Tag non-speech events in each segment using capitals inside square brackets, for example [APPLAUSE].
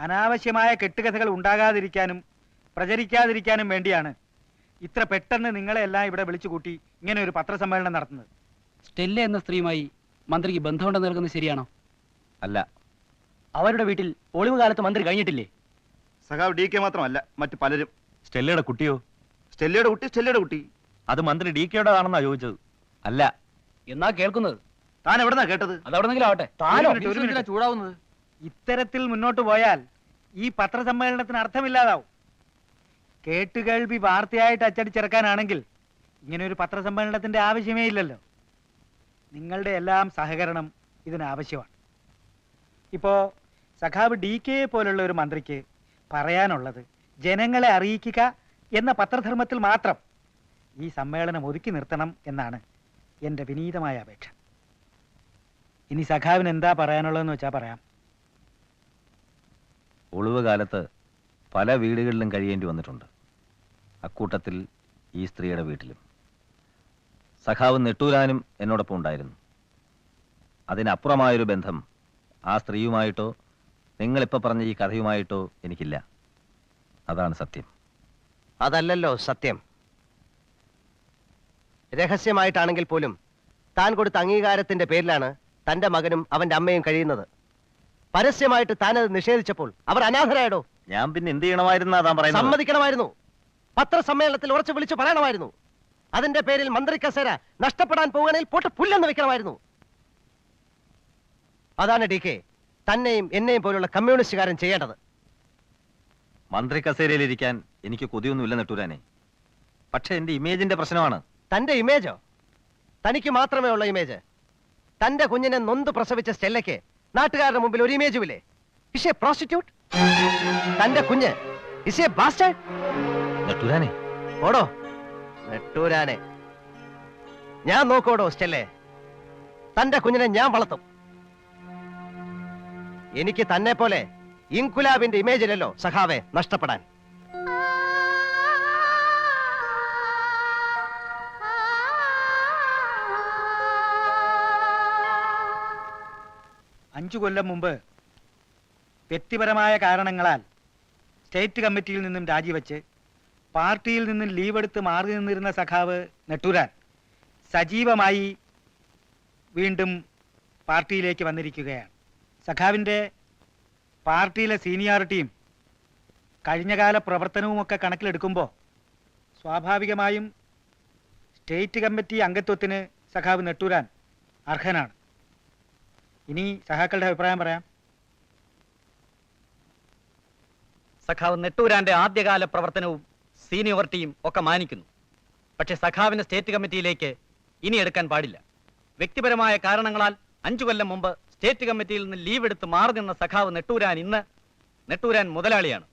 അനാവശ്യമായ കെട്ടുകഥകൾ ഉണ്ടാകാതിരിക്കാനും പ്രചരിക്കാതിരിക്കാനും വേണ്ടിയാണ് ഇത്ര പെട്ടെന്ന് നിങ്ങളെ എല്ലാം ഇവിടെ വിളിച്ചു കൂട്ടി ഇങ്ങനെ ഒരു പത്രസമ്മേളനം നടത്തുന്നത്. സ്റ്റെല്ല എന്ന സ്ത്രീയുമായി മന്ത്രിക്ക് ബന്ധമുണ്ടെന്ന് നൽകുന്നത് ശരിയാണോ? അല്ല. അവരുടെ വീട്ടിൽ ഒളിവ് കാലത്ത് മന്ത്രി കഴിഞ്ഞിട്ടില്ലേ? സഖാവ് ഡി കെ മാത്രമല്ല മറ്റു പലരും. സ്റ്റെല്ലയുടെ കുട്ടിയോ? സ്റ്റെല്ലയുടെ കുട്ടി സ്റ്റെല്ലയുടെ കുട്ടി. അത് മന്ത്രി ഡി കെയുടേതാണെന്നാ ചോദിച്ചത്. അല്ല. എന്നാ കേൾക്കുന്നത്? താൻ എവിടെന്നാ കേട്ടത്? അതവിടെന്നെങ്കിലും ആവട്ടെ. മിനിറ്റ്, ഒരു മിനിറ്റ്. ചൂടാവുന്നത്? ഇത്തരത്തിൽ മുന്നോട്ട് പോയാൽ ഈ പത്രസമ്മേളനത്തിന് അർത്ഥമില്ലാതാവും. കേട്ടുകേൾവി വാർത്തയായിട്ട് അച്ചടിച്ചിറക്കാനാണെങ്കിൽ ഇങ്ങനെ ഒരു പത്രസമ്മേളനത്തിന്റെ ആവശ്യമേ ഇല്ലല്ലോ. നിങ്ങളുടെ എല്ലാം സഹകരണം ഇതിനാവശ്യമാണ്. ഇപ്പോ സഖാവ് ഡി കെ പോലുള്ള ഒരു മന്ത്രിക്ക് പറയാനുള്ളത് ജനങ്ങളെ അറിയിക്കുക എന്ന പത്രധർമ്മത്തിൽ മാത്രം ഈ സമ്മേളനം ഒതുക്കി നിർത്തണം എന്നാണ് എന്റെ വിനീതമായ അപേക്ഷ. ഇനി സഖാവിന് എന്താ പറയാനുള്ളതെന്ന് വെച്ചാൽ പറയാം. ഒളിവ് കാലത്ത് പല വീടുകളിലും കഴിയേണ്ടി വന്നിട്ടുണ്ട്. അക്കൂട്ടത്തിൽ ഈ സ്ത്രീയുടെ വീട്ടിലും. സഖാവ് നെട്ടൂരാനും എന്നോടൊപ്പം ഉണ്ടായിരുന്നു. അതിനപ്പുറമായൊരു ബന്ധം ആ സ്ത്രീയുമായിട്ടോ നിങ്ങളിപ്പോൾ പറഞ്ഞ ഈ കഥയുമായിട്ടോ എനിക്കില്ല. അതാണ് സത്യം. അതല്ലല്ലോ സത്യം. രഹസ്യമായിട്ടാണെങ്കിൽ പോലും താൻ കൊടുത്ത അംഗീകാരത്തിന്റെ പേരിലാണ് തന്റെ മകനും അവന്റെ അമ്മയും കഴിയുന്നത്. പരസ്യമായിട്ട് താനത് നിഷേധിച്ചപ്പോൾ അവർ അനാഥരായടോ? ഞാൻ പിന്നെ എന്ത് ചെയ്യണമായിരുന്നു സമ്മതിക്കണമായിരുന്നു. പത്രസമ്മേളനത്തിൽ ഉറച്ചു വിളിച്ചു പറയണമായിരുന്നു. അതിന്റെ പേരിൽ മന്ത്രി കസേര നഷ്ടപ്പെടാൻ പോകണേൽ പോട്ട് പുല്ലെന്ന് വെക്കണമായിരുന്നു. അതാണ് ഡി കെ തന്നെയും എന്നെയും പോലുള്ള കമ്മ്യൂണിസ്റ്റുകാരൻ ചെയ്യേണ്ടത്. മന്ത്രി കസേരയിലിരിക്കാൻ എനിക്ക് കൊതിയൊന്നുമില്ല നെട്ടൂരാനെ. പക്ഷെ എന്റെ ഇമേജിന്റെ പ്രശ്നമാണ്. തന്റെ ഇമേജോ? തനിക്ക് മാത്രമേ ഉള്ള ഇമേജ്. തന്റെ കുഞ്ഞിനെ നൊന്ത് പ്രസവിച്ച സ്റ്റെല്ലയ്ക്ക് നാട്ടുകാരുടെ മുമ്പിൽ ഒരു ഇമേജുമില്ലേ ഇല്ലേ എ പ്രോസ്റ്റിറ്റ്യൂട്ട് തന്റെ കുഞ്ഞ്. ഇഷേ എ ബാസ്റ്റേഡ് നെട്ടൂരാനെ. ഓടോ. നെട്ടൂരാനെ. ഞാൻ നോക്കോടോ സ്റ്റെല്ലേ? തന്റെ കുഞ്ഞിനെ ഞാൻ വളർത്തും. എനിക്ക് തന്നെ പോലെ ഇൻകുലാബിന്റെ ഇമേജിലല്ലോ സഖാവെ നഷ്ടപ്പെടാൻ. അഞ്ചു കൊല്ലം മുമ്പ് വ്യക്തിപരമായ കാരണങ്ങളാൽ സ്റ്റേറ്റ് കമ്മിറ്റിയിൽ നിന്നും രാജിവെച്ച് പാർട്ടിയിൽ നിന്നും ലീവ് എടുത്ത് മാറി നിന്നിരുന്ന സഖാവ് നെട്ടൂരാൻ സജീവമായി വീണ്ടും പാർട്ടിയിലേക്ക് വന്നിരിക്കുകയാണ്. സഖാവിന്റെ പാർട്ടിയിലെ സീനിയോറിറ്റിയും കഴിഞ്ഞകാല പ്രവർത്തനവുമൊക്കെ കണക്കിലെടുക്കുമ്പോൾ സ്വാഭാവികമായും സ്റ്റേറ്റ് കമ്മിറ്റി അംഗത്വത്തിന് സഖാവ് നെട്ടൂരാൻ അർഹനാണ്. ഇനി സഹാക്കളുടെ അഭിപ്രായം പറയാം. സഖാവ് നെട്ടൂരാന്റെ ആദ്യകാല പ്രവർത്തനവും സീനിയോറിറ്റിയും ഒക്കെ മാനിക്കുന്നു. പക്ഷെ സഖാവിനെ സ്റ്റേറ്റ് കമ്മിറ്റിയിലേക്ക് ഇനി എടുക്കാൻ പാടില്ല. വ്യക്തിപരമായ കാരണങ്ങളാൽ അഞ്ചു കൊല്ലം മുമ്പ് സ്റ്റേറ്റ് കമ്മിറ്റിയിൽ നിന്ന് ലീവ് എടുത്ത് മാറി നിന്ന സഖാവ് നെട്ടൂരാൻ ഇന്ന് നെട്ടൂരാൻ മുതലാളിയാണ്.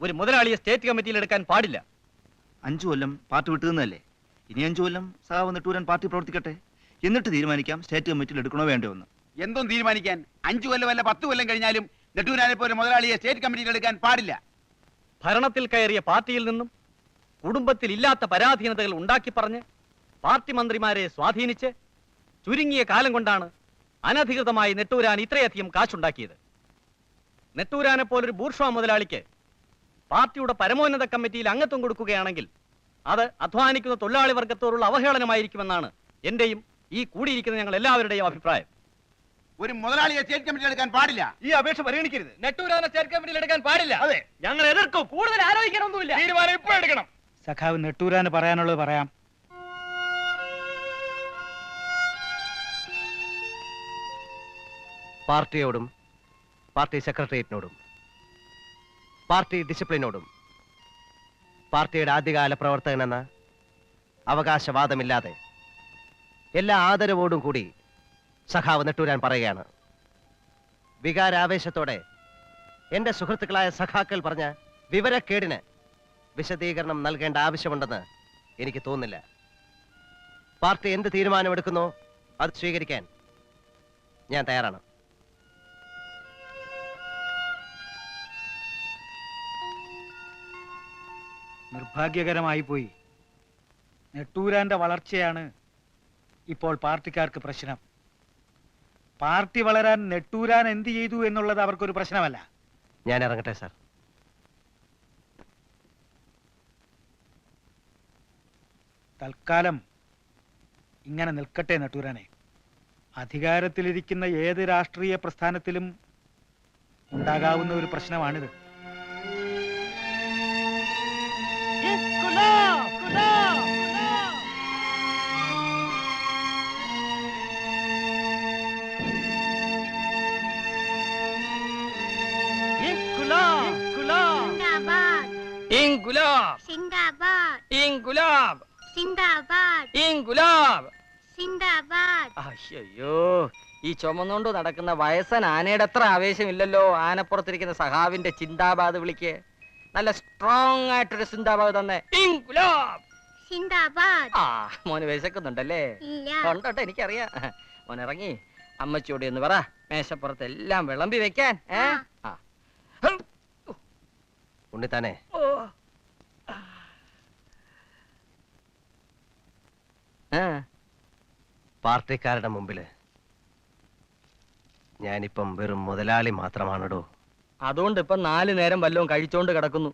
ഒരു മുതലാളിയെ സ്റ്റേറ്റ് കമ്മിറ്റിയിൽ എടുക്കാൻ പാടില്ല. അഞ്ചു കൊല്ലം പാർട്ടി വിട്ടു നിന്നല്ലേ? ഇനി അഞ്ചു കൊല്ലം സഖാവ് നെട്ടൂരാൻ പാർട്ടി പ്രവർത്തിക്കട്ടെ? എന്നിട്ട് തീരുമാനിക്കാം സ്റ്റേറ്റ് കമ്മിറ്റിയിൽ എടുക്കണോ വേണ്ടോ എന്ന്. എന്തും തീരുമാനിക്കാൻ അഞ്ചു കൊല്ലം അല്ല പത്ത് കൊല്ലം കഴിഞ്ഞാലും നെട്ടൂരാനെ പോലെ മുതലാളിയെ സ്റ്റേറ്റ് കമ്മിറ്റിയിൽ എടുക്കാൻ പാടില്ല. ഭരണത്തിൽ കയറിയ പാർട്ടിയിൽ നിന്നും കുടുംബത്തിൽ ഇല്ലാത്ത പരാധീനതകൾ ഉണ്ടാക്കി പറഞ്ഞ് പാർട്ടി മന്ത്രിമാരെ സ്വാധീനിച്ച് ചുരുങ്ങിയ കാലം കൊണ്ടാണ് അനധികൃതമായി നെട്ടൂരാൻ ഇത്രയധികം കാശുണ്ടാക്കിയത്. നെട്ടൂരാനെ പോലൊരു ബൂർഷ മുതലാളിക്ക് പാർട്ടിയുടെ പരമോന്നത കമ്മിറ്റിയിൽ അംഗത്വം കൊടുക്കുകയാണെങ്കിൽ അത് അധ്വാനിക്കുന്ന തൊഴിലാളി വർഗത്തോടുള്ള അവഹേളനമായിരിക്കുമെന്നാണ് എന്റെയും ഈ കൂടിയിരിക്കുന്ന ഞങ്ങൾ എല്ലാവരുടെയും അഭിപ്രായം. ഒരു മുതലാളിയെ സ്റ്റേറ്റ് കമ്മിറ്റി എടുക്കാൻ പാടില്ല. ഈ അപേക്ഷ പരിഗണിക്കരുത്. നെട്ടൂരാനെ സ്റ്റേറ്റ് കമ്മിറ്റിയിൽ എടുക്കാൻ പാടില്ല. അതെ. ഞങ്ങൾ എതിർക്കും. കൂടുതൽ ആലോചിക്കാനൊന്നുമില്ല. തീരുമാനം ഇപ്പോൾ എടുക്കണം. സഖാവ് നെട്ടൂരാന് പറയാനുള്ളത് പറയാം. പാർട്ടിയോടും പാർട്ടി സെക്രട്ടേറിയറ്റിനോടും പാർട്ടി ഡിസിപ്ലിനോടും പാർട്ടിയുടെ ആദ്യകാല പ്രവർത്തകനെന്ന അവകാശവാദമില്ലാതെ എല്ലാ ആദരവോടും കൂടി സഖാവ് നെട്ടൂരാൻ പറയുകയാണ്. വികാരാവേശത്തോടെ എന്റെ സുഹൃത്തുക്കളായ സഖാക്കൾ പറഞ്ഞ വിവരക്കേടിന് വിശദീകരണം നൽകേണ്ട ആവശ്യമുണ്ടെന്ന് എനിക്ക് തോന്നുന്നില്ല. പാർട്ടി എന്ത് തീരുമാനമെടുക്കുന്നോ അത് സ്വീകരിക്കാൻ ഞാൻ തയ്യാറാണ്. നിർഭാഗ്യകരമായി പോയി. നെട്ടൂരാന്റെ വളർച്ചയാണ് ഇപ്പോൾ പാർട്ടിക്കാർക്ക് പ്രശ്നം. പാർട്ടി വളരാൻ നെട്ടൂരാൻ എന്ത് ചെയ്തു എന്നുള്ളത് അവർക്കൊരു പ്രശ്നമല്ല. ഞാൻ ഇറങ്ങട്ടെ സാർ. തൽക്കാലം ഇങ്ങനെ നിൽക്കട്ടെ നെട്ടൂരാനെ. അധികാരത്തിലിരിക്കുന്ന ഏത് രാഷ്ട്രീയ പ്രസ്ഥാനത്തിലും ഉണ്ടാകാവുന്ന ഒരു പ്രശ്നമാണിത്. ഇൻകുലാബ് സിന്ദാബാദ്. ഇൻകുലാബ് സിന്ദാബാദ്. ഇൻകുലാബ് സിന്ദാബാദ്. അയ്യോ ഈ ചുമന്നുകൊണ്ട് നടക്കുന്ന വയസ്സൻ ആനയുടെ അത്ര ആവേശമില്ലല്ലോ? ആനപ്പുറത്തിരിക്കുന്ന സഹാവിന്റെ ചിന്താബാദ് വിളിക്ക്. നല്ല സ്ട്രോങ് ആയിട്ടൊരു ചിന്താബാദ് തന്നെ. ഇൻകുലാബ് സിന്ദാബാദ്. ആ മോന് വിശക്കുന്നുണ്ടല്ലേ? ഇല്ല. ഉണ്ടോട്ടെ എനിക്കറിയാം. മോൻ ഇറങ്ങി. അമ്മച്ചോടി എന്ന് പറ. മേശപ്പുറത്ത് എല്ലാം വിളമ്പി വെക്കാൻ ഏഹ് ഉണ്ണിത്താനെ പാർട്ടിക്കാരുടെ മുമ്പിൽ. ഞാനിപ്പം വെറും മുതലാളി മാത്രമാണടോ? അതുകൊണ്ട് ഇപ്പൊ നാല് നേരം വല്ലതും കഴിച്ചോണ്ട് കിടക്കുന്നു.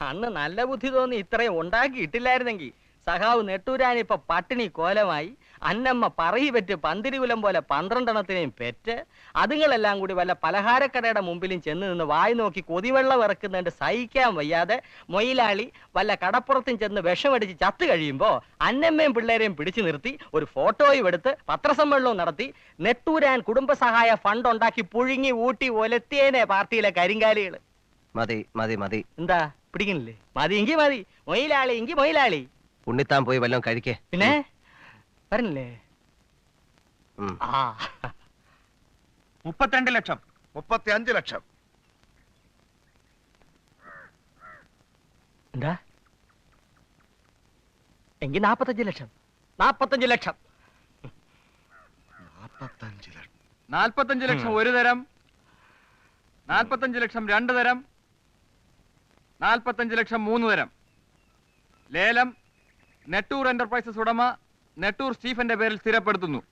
അന്ന് നല്ല ബുദ്ധി തോന്നി ഇത്രയും ഉണ്ടാക്കിയിട്ടില്ലായിരുന്നെങ്കിൽ സഹാവ് നെട്ടൂരാനിപ്പൊ പട്ടിണി കോലമായി അന്നമ്മ പറയി പറ്റ് പന്തിരികുലം പോലെ പന്ത്രണ്ടെണ്ണത്തിനെയും പെറ്റ്. അതുങ്ങളെല്ലാം കൂടി വല്ല പലഹാരക്കടയുടെ മുമ്പിലും ചെന്ന് നിന്ന് വായി നോക്കി കൊതിവെള്ളം ഇറക്കുന്നതിന്റെ സഹിക്കാൻ വയ്യാതെ മൊയിലാളി വല്ല കടപ്പുറത്തും ചെന്ന് വിഷമടിച്ച് ചത്തു കഴിയുമ്പോൾ അന്നമ്മയും പിള്ളേരെയും പിടിച്ചു നിർത്തി ഒരു ഫോട്ടോയും എടുത്ത് പത്രസമ്മേളനവും നടത്തി നെട്ടൂരാൻ കുടുംബസഹായ ഫണ്ട് ഉണ്ടാക്കി പുഴുങ്ങി ഊട്ടി ഒലത്തിയേനെ പാർട്ടിയിലെ കരിങ്കാലികൾ മതി മതി മതി. എന്താ? പിടിക്കുന്നില്ലേ? മതി എങ്കി മതി. മൊയിലാളി എങ്കി മൊയിലാളി. ഉണ്ണിത്താൻ പോയി വല്ലതും കഴിക്കേ. പിന്നെ? വരണില്ലേ. മുപ്പത്തിരണ്ട് ലക്ഷം. മുപ്പത്തി അഞ്ച് ലക്ഷം. എന്താ? എങ്കി നാപ്പത്തഞ്ച് ലക്ഷം. നാപ്പത്തഞ്ച് ലക്ഷം. നാപ്പത്തഞ്ച് ലക്ഷം. നാൽപ്പത്തഞ്ച് ലക്ഷം ഒരു തരം. നാൽപ്പത്തഞ്ച് ലക്ഷം രണ്ട് തരം. നാൽപ്പത്തഞ്ച് ലക്ഷം മൂന്ന് തരം. ലേലം നെട്ടൂർ എന്റർപ്രൈസസ് ഉടമ നെട്ടൂർ സ്റ്റീഫന്റെ പേരിൽ സ്ഥിരപ്പെടുത്തുന്നു.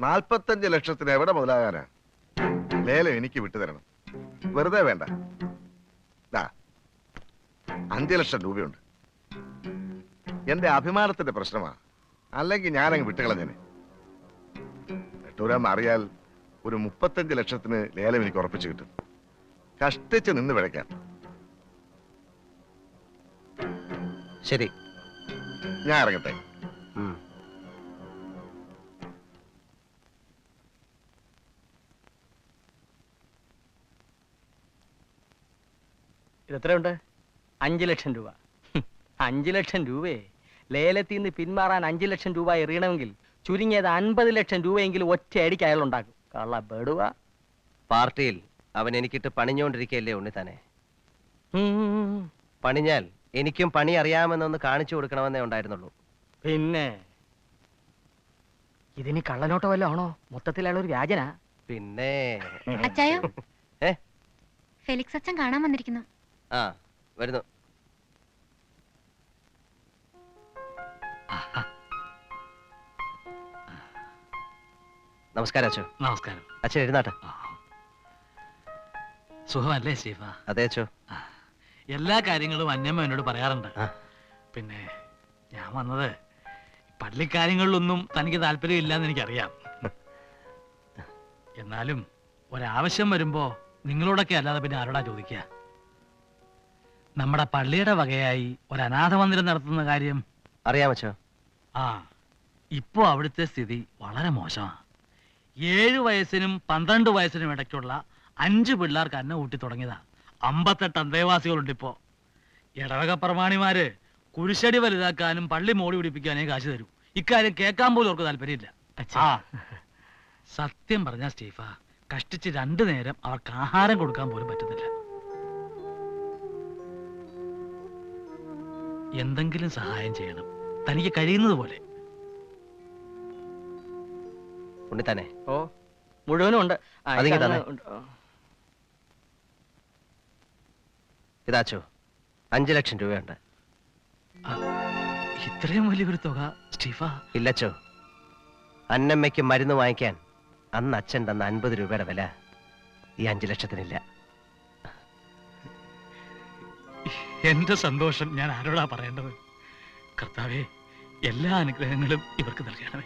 നാൽപ്പത്തഞ്ച് ലക്ഷത്തിന് എവിടെ മുതലാകാനാ? ലേലം എനിക്ക് വിട്ടുതരണം. വെറുതെ വേണ്ട. ദാ, അഞ്ച് ലക്ഷം രൂപയുണ്ട്. എന്റെ അഭിമാനത്തിന്റെ പ്രശ്നമാ. അല്ലെങ്കിൽ ഞാനങ്ങ് വിട്ടുകളഞ്ഞനെ. നെട്ടൂരാന്ന് അറിയാൽ ഒരു മുപ്പത്തഞ്ച് ലക്ഷത്തിന് ലേലം എനിക്ക് ഉറപ്പിച്ചു കിട്ടും. കഷ്ടിച്ച് നിന്ന് വിളയ്ക്കാം ശരി. ഞാൻ ഇറങ്ങട്ടെ. ഇതെത്രയുണ്ട്? അഞ്ചു ലക്ഷം രൂപ. [LAUGHS] അഞ്ചു ലക്ഷം രൂപയെ ലേലത്തിൽ നിന്ന് പിന്മാറാൻ അഞ്ച് ലക്ഷം രൂപ എറിയണമെങ്കിൽ ചുരുങ്ങിയത് അൻപത് ലക്ഷം രൂപയെങ്കിലും ഒറ്റയടിക്ക് അയാൾ ഉണ്ടാക്കും കള്ള ബെടുവ പാർട്ടിയിൽ അവൻ എനിക്കിട്ട് പണിഞ്ഞോണ്ടിരിക്കല്ലേ തന്നെ പണിഞ്ഞാൽ എനിക്കും പണി അറിയാമെന്നൊന്ന് കാണിച്ചു കൊടുക്കണമെന്നേ ഉണ്ടായിരുന്നുള്ളൂ. പിന്നെ? ഇതിനി കള്ളനോട്ടോ വല്ല ആണോ? മൊത്തത്തിൽ അയാൾ ഒരു വ്യാജനാ. പിന്നെ? അച്ചായോ? ഏ? ഫെലിക്സ് അച്ഛൻ കാണാൻ വന്നിരിക്കുന്നു. ആ വരുന്നു. നമസ്കാരം അച്ചോ നമസ്കാരം. അച്ഛൻ എഴുന്നാട്ടെ സുഖമല്ലേ സ്റ്റീഫ? അതെ അച്ചോ എല്ലാ കാര്യങ്ങളും അന്നമ്മ എന്നോട് പറയാറുണ്ട്. പിന്നെ ഞാൻ വന്നത് പള്ളിക്കാര്യങ്ങളിലൊന്നും തനിക്ക് താല്പര്യമില്ലെന്ന് എനിക്കറിയാം. എന്നാലും ഒരാവശ്യം വരുമ്പോ നിങ്ങളോടൊക്കെ അല്ലാതെ പിന്നെ ആരോടാ ചോദിക്കുക? നമ്മുടെ പള്ളിയുടെ വകയായി ഒരു അനാഥ മന്ദിരം നടത്തുന്ന കാര്യം അറിയാമച്ചോ ആ ഇപ്പോ അവിടുത്തെ സ്ഥിതി വളരെ മോശമാണ് ഏഴു വയസ്സിനും പന്ത്രണ്ട് വയസ്സിനും ഇടയ്ക്കുള്ള അഞ്ച് പിള്ളേർക്ക് അന്ന ഊട്ടി തുടങ്ങിയതാ. അമ്പത്തെട്ട് അന്തേവാസികളുണ്ട് ഇപ്പോ ഇടവക പ്രമാണിമാര് കുരിശടി വലുതാക്കാനും പള്ളി മോടി പിടിപ്പിക്കാനേ കാശ് തരൂ. ഇക്കാര്യം കേൾക്കാൻ പോലും അവർക്ക് താല്പര്യമില്ല. ആ. സത്യം പറഞ്ഞ സ്റ്റീഫ കഷ്ടിച്ച് രണ്ടു നേരം അവർക്ക് ആഹാരം കൊടുക്കാൻ പോലും പറ്റുന്നില്ല. എന്തെങ്കിലും സഹായം ചെയ്യണം. തനിക്ക് കഴിയുന്നത് പോലെ. ഉണ്ണിത്താനെ. ഓ മുഴുവനും ഉണ്ട്. ആ, അതിങ്ങ് ഇതങ്ങ് തന്നെ. ഉണ്ട്. ആ. ഇതാച്ചോ അഞ്ചു ലക്ഷം രൂപയുണ്ട്. ഇത്രയും വലിയൊരു തുക സ്റ്റീഫ. ഇല്ലച്ചോ. അന്നമ്മയ്ക്ക് മരുന്ന് വാങ്ങിക്കാൻ അന്ന് അച്ഛൻ തന്ന അൻപത് രൂപയുടെ വില ഈ അഞ്ചു ലക്ഷത്തിനില്ല. എന്റെ സന്തോഷം ഞാൻ ആരോടാ പറയേണ്ടത്? കർത്താവെ എല്ലാ അനുഗ്രഹങ്ങളും ഇവർക്ക് നൽകണമേ.